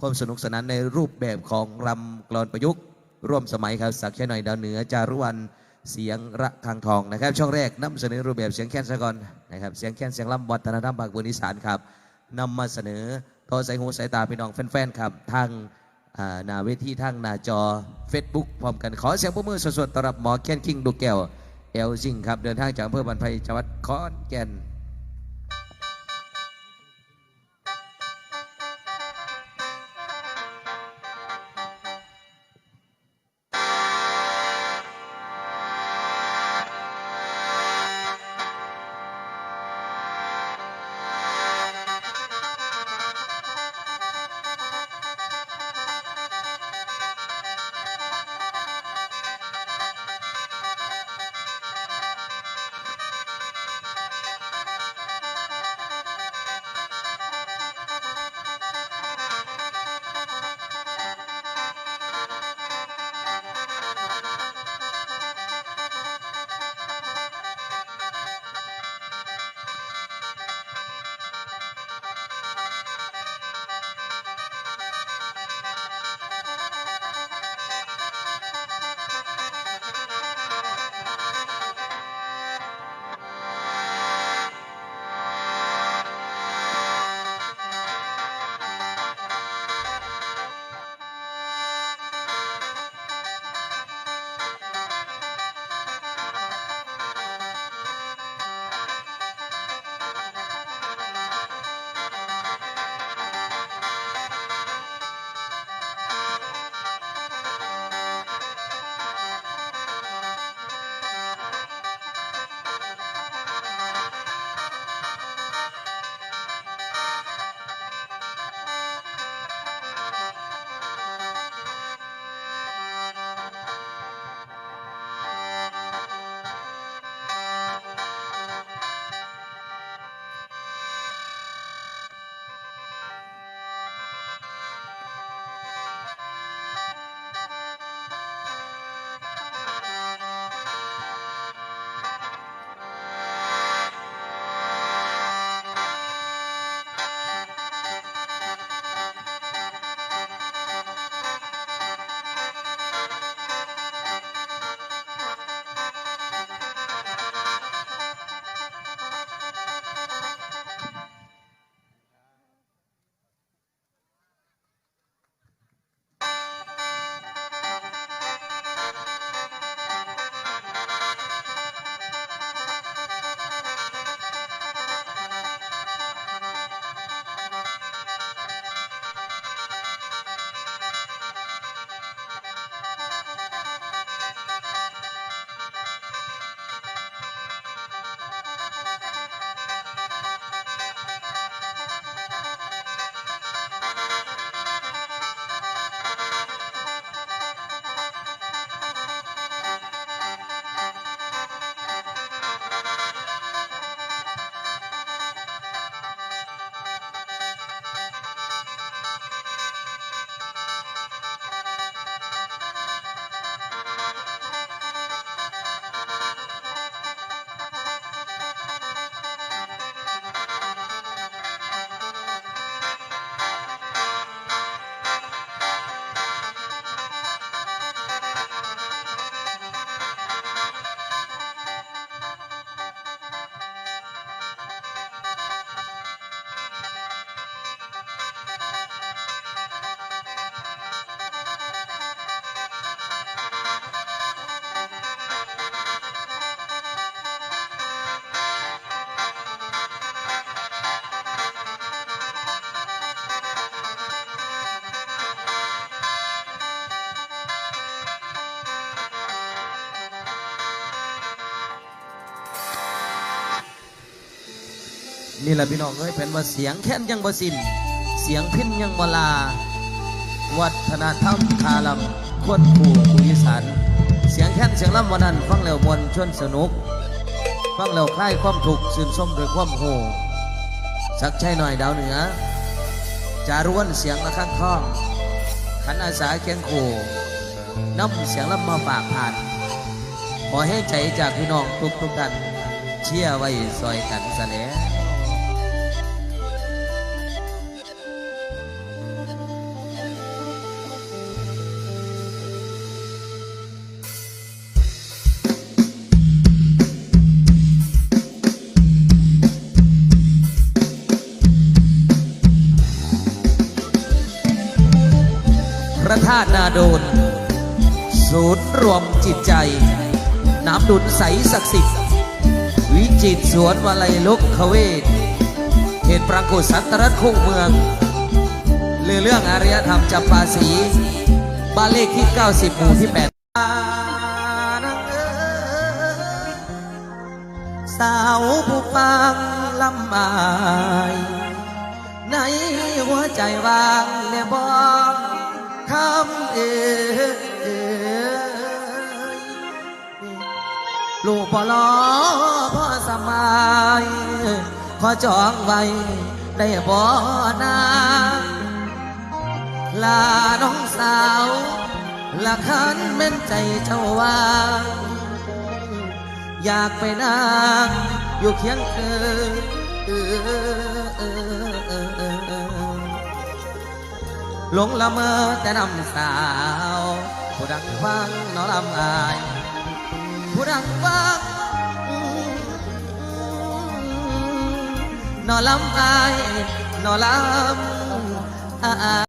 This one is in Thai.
ความสนุกสนานในรูปแบบของรำกลอนประยุกต์ ร่วมสมัยครับสักแค่หน่อยดาวเหนือจารุวันเสียงระฆังทองนะครับ ช่องแรกนำเสนอรูปแบบเสียงแค้นสะกอนนะครับเสียงแค้นเสียงล่ำวัฒนธรรมภาคบุญอีสานครับนำมาเสนอต่อสายหูสายตาพี่น้องแฟนๆครับทางหน้าเวทีทางหน้าจอ Facebook พร้อมกันขอเสียงปรบมือสดๆต้อนรับหมอแค้นคิงดูแก้วเอลซิงครับเดินทางจากอำเภอบันไพจังหวัดขอนแก่น นี่แหละพี่น้องเอ้ยเป็นว่าเสียงแค้นยังบ่สินเสียงพินยังบ่ลา วัฒนธรรมคาลำควรผูกคุยสันเสียงแค้นเสียงล่ำวันนั้น ฟังแล้วมวลชนสนุก ฟังแล้วคลายความทุกสื่นส้มด้วยความโหสักใช่หน่อยดาวเหนือ จารุวนเสียงละข้างท้องขันอาสาเคียงโคนำเสียงล่ำมาฝากผ่านขอให้ใจจากพี่น้องทุกทุกท่านเชื่อไว้ซอยกันซะแล้ว ระธาตุนาโดน ศูนย์รวมจิตใจ น้ำดุลใสศักดิ์สิทธิ์ วิจิตสวนวลัยลกขเวทเขตปรากุสันตรัตคู่เมืองเรือเรื่องอารยธรรมจำปาสี บ้านเลขที่ 90 หมู่ที่ 8 สาวผู้ฟังลำบายในหัวใจวางและบอง คำเอลูกปลอพ่อสมายขอจองไว้ได้บ่นาลาน้องสาวละคันเม่นใจเจ้าว่า อยากไปนั่งอยู่เคียงเธอ ลงละเมอแต่นำสาว ผู้ดังฟังนอลำอาย ผู้ดังฟังนอลำอายนอลำอาย